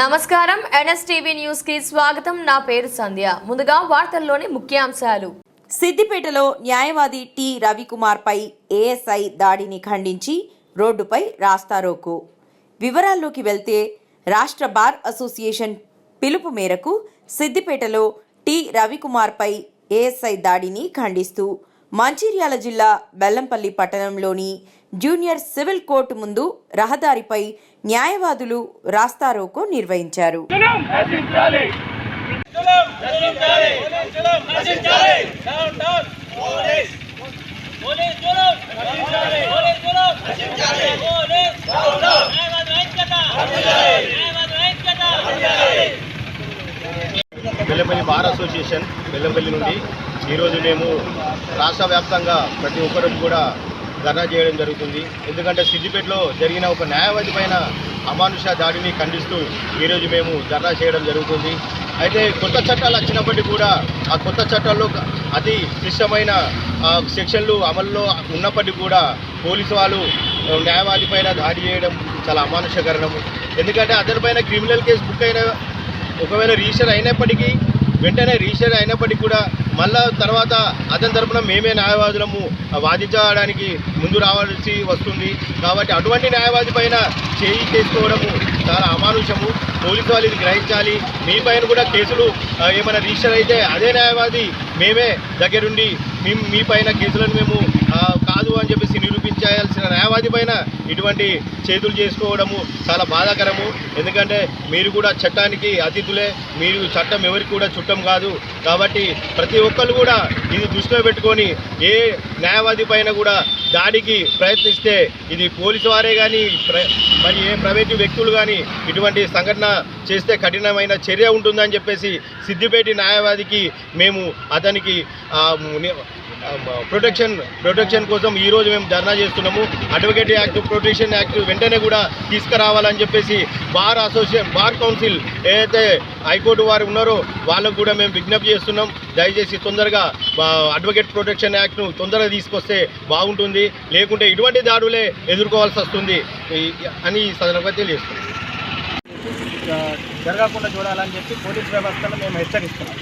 నమస్కారం. ఎన్ఎస్టీవీ న్యూస్కి స్వాగతం. నా పేరు సంధ్య. ముందుగా వార్తల్లోని ముఖ్యాంశాలు. సిద్దిపేటలో న్యాయవాది టి రవికుమార్పై ఏఎస్ఐ దాడిని ఖండించి రోడ్డుపై రాస్తారోకు. వివరాల్లోకి వెళ్తే రాష్ట్ర బార్ అసోసియేషన్ పిలుపు మేరకు సిద్దిపేటలో టి రవికుమార్పై ఏఎస్ఐ దాడిని ఖండిస్తూ మంచిర్యాల జిల్లా బెల్లంపల్లి పట్టణంలోని జూనియర్ సివిల్ కోర్టు ముందు రహదారిపై న్యాయవాదులు రాస్తారోకో నిర్వహించారు. Police Bellampalli bar association Bellampalli నుండి ఈరోజు మేము రాష్ట్ర వ్యాప్తంగా ప్రతి ఒక్కరికి కూడా ధర్నా చేయడం జరుగుతుంది. ఎందుకంటే సిద్దిపేటలో జరిగిన ఒక న్యాయవాది పైన అమానుష దాడిని ఖండిస్తూ ఈరోజు మేము ధర్నా చేయడం జరుగుతుంది. అయితే కొత్త చట్టాలు వచ్చినప్పటికీ కూడా ఆ కొత్త చట్టాల్లో అతి క్లిష్టమైన సెక్షన్లు అమల్లో ఉన్నప్పటికీ కూడా పోలీసు వాళ్ళు న్యాయవాది పైన దాడి చేయడం చాలా అమానుషకరణము. ఎందుకంటే అతని పైన క్రిమినల్ కేసు బుక్ అయిన ఒకవేళ రిజిస్టర్ అయినప్పటికీ వెంటనే రిజిస్టర్ అయినప్పటికీ కూడా మళ్ళా తర్వాత అతని తరపున మేమే న్యాయవాదులము వాదించడానికి ముందు రావాల్సి వస్తుంది. కాబట్టి అటువంటి న్యాయవాది పైన చేయి చేసుకోవడము చాలా అమానుషము. పోలీసు వాళ్ళు ఇది గ్రహించాలి. మీ పైన కూడా కేసులు ఏమైనా రిజిస్టర్ అయితే అదే న్యాయవాది మేమే దగ్గరుండి మీ మీ పైన కేసులను మేము ఆ, కాదు అని చెప్పేసి నిరూపించాల్సిన పైన ఇటువంటి చేతులు చేసుకోవడము చాలా బాధాకరము. ఎందుకంటే మీరు కూడా చట్టానికి అతిథులే మీరు చట్టం ఎవరికి కూడా చుట్టం కాదు. కాబట్టి ప్రతి ఒక్కరు కూడా ఇది దృష్టిలో పెట్టుకొని ఏ న్యాయవాది పైన కూడా దాడికి ప్రయత్నిస్తే ఇది పోలీసు వారే కానీ మరి ఏ ప్రైవేటు వ్యక్తులు కానీ ఇటువంటి సంఘటన చేస్తే కఠినమైన చర్య ఉంటుందని చెప్పేసి సిద్దిపేట న్యాయవాదికి మేము అతనికి ప్రొటెక్షన్ ప్రొటెక్షన్ కోసం ఈరోజు మేము ధర్నా చేస్తున్నాము. అడ్వకేట్ యాక్ట్ ప్రొటెక్షన్ యాక్ట్ వెంటనే కూడా తీసుకురావాలని చెప్పేసి బార్ అసోసియేషన్ బార్ కౌన్సిల్ ఏదైతే హైకోర్టు వారు ఉన్నారో వాళ్ళకు కూడా మేము విజ్ఞప్తి చేస్తున్నాం. దయచేసి తొందరగా అడ్వకేట్ ప్రొటెక్షన్ యాక్ట్ను తొందరగా తీసుకొస్తే బాగుంటుంది. లేకుంటే ఇటువంటి దాడులే ఎదుర్కోవాల్సి వస్తుంది. అని సదనంగా సందర్భంగా తెలియజేస్తున్నాం జరగకుండా చూడాలని చెప్పి పోలీస్ వ్యవస్థను మేము హెచ్చరిస్తున్నాం.